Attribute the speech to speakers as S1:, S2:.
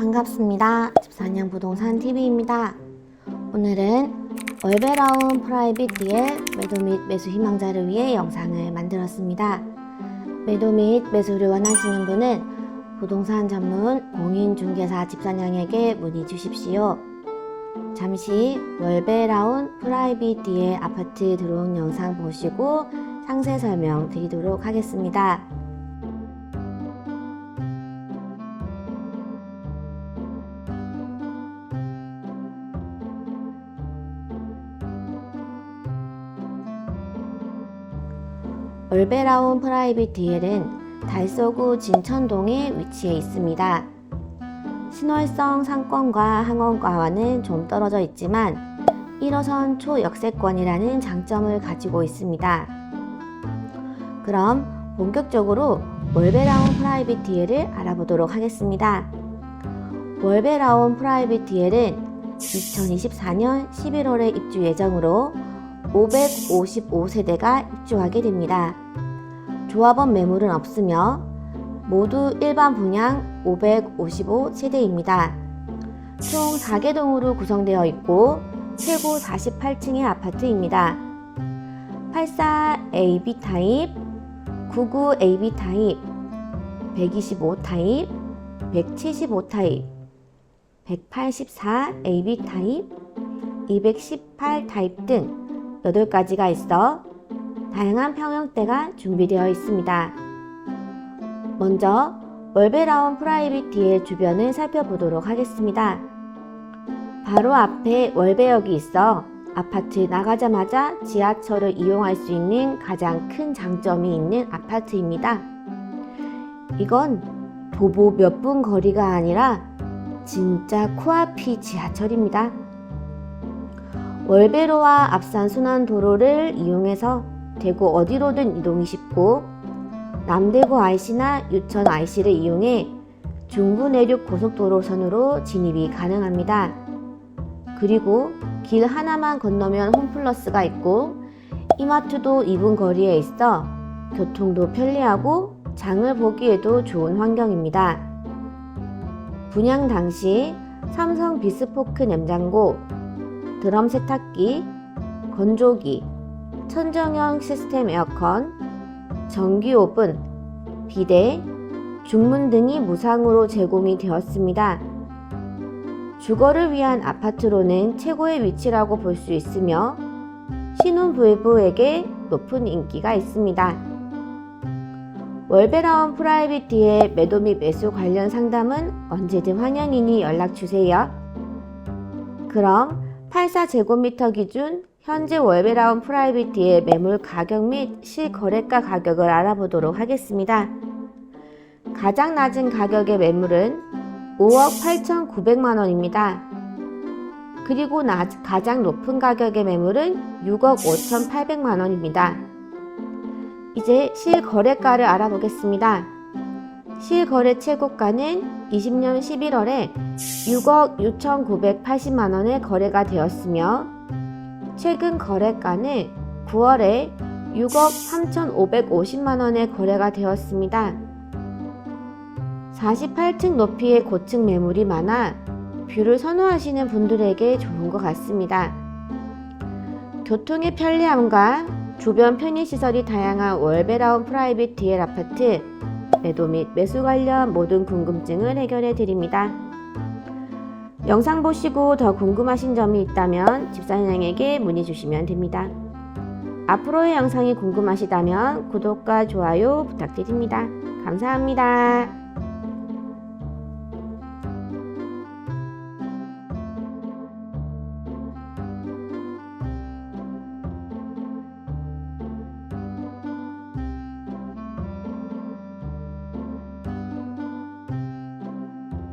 S1: 반갑습니다. 집사냥 부동산 TV입니다. 오늘은 월베라운 프라이빗 D의 매도 및 매수 희망자를 위해 영상을 만들었습니다. 매도 및 매수를 원하시는 분은 부동산 전문 공인중개사 집사냥에게 문의 주십시오. 잠시 월베라운 프라이빗 D의 아파트 들어온 영상 보시고 상세 설명 드리도록 하겠습니다. 얼베라운 프라이빗 DL은 달서구 진천동에 위치해 있습니다. 신월성 상권과 항원가와는 좀 떨어져 있지만 1호선 초역세권이라는 장점을 가지고 있습니다. 그럼 본격적으로 월베라운 프라이빗 DL을 알아보도록 하겠습니다. 월베라운 프라이빗 DL은 2024년 11월에 입주 예정으로 555세대가 입주하게 됩니다. 조합원 매물은 없으며 모두 일반 분양 555세대입니다. 총 4개 동으로 구성되어 있고 최고 48층의 아파트입니다. 84 AB 타입, 99 AB 타입, 125 타입, 175 타입, 184 AB 타입, 218 타입 등 8가지가 있어 다양한 평형대가 준비되어 있습니다. 먼저 월베라운 프라이빗 DL 주변을 살펴보도록 하겠습니다. 바로 앞에 월베역이 있어 아파트 나가자마자 지하철을 이용할 수 있는 가장 큰 장점이 있는 아파트입니다. 이건 도보 몇 분 거리가 아니라 진짜 코앞이 지하철입니다. 월베로와 앞산 순환도로를 이용해서 대구 어디로든 이동이 쉽고 남대구 IC나 유천 IC를 이용해 중부 내륙 고속도로선으로 진입이 가능합니다. 그리고 길 하나만 건너면 홈플러스가 있고 이마트도 2분 거리에 있어 교통도 편리하고 장을 보기에도 좋은 환경입니다. 분양 당시 삼성 비스포크 냉장고, 드럼 세탁기, 건조기, 천정형 시스템 에어컨, 전기 오븐, 비데, 중문 등이 무상으로 제공이 되었습니다. 주거를 위한 아파트로는 최고의 위치라고 볼 수 있으며 신혼부부에게 높은 인기가 있습니다. 월베라운 프라이빗의 매도 및 매수 관련 상담은 언제든 환영이니 연락 주세요. 그럼 84제곱미터 기준 현재 월베라운 프라이빗의 매물 가격 및 실거래가 가격을 알아보도록 하겠습니다. 가장 낮은 가격의 매물은 5억 8,900만 원입니다. 그리고 나, 가장 높은 가격의 매물은 6억 5,800만 원입니다. 이제 실거래가를 알아보겠습니다. 실거래 최고가는 20년 11월에 6억 6,980만 원에 거래가 되었으며 최근 거래가는 9월에 6억 3,550만 원에 거래가 되었습니다. 48층 높이의 고층 매물이 많아 뷰를 선호하시는 분들에게 좋은 것 같습니다. 교통의 편리함과 주변 편의시설이 다양한 월베라운 프라이빗 DL 아파트 매도 및 매수 관련 모든 궁금증을 해결해 드립니다. 영상 보시고 더 궁금하신 점이 있다면 집사냥에게 문의 주시면 됩니다. 앞으로의 영상이 궁금하시다면 구독과 좋아요 부탁드립니다. 감사합니다.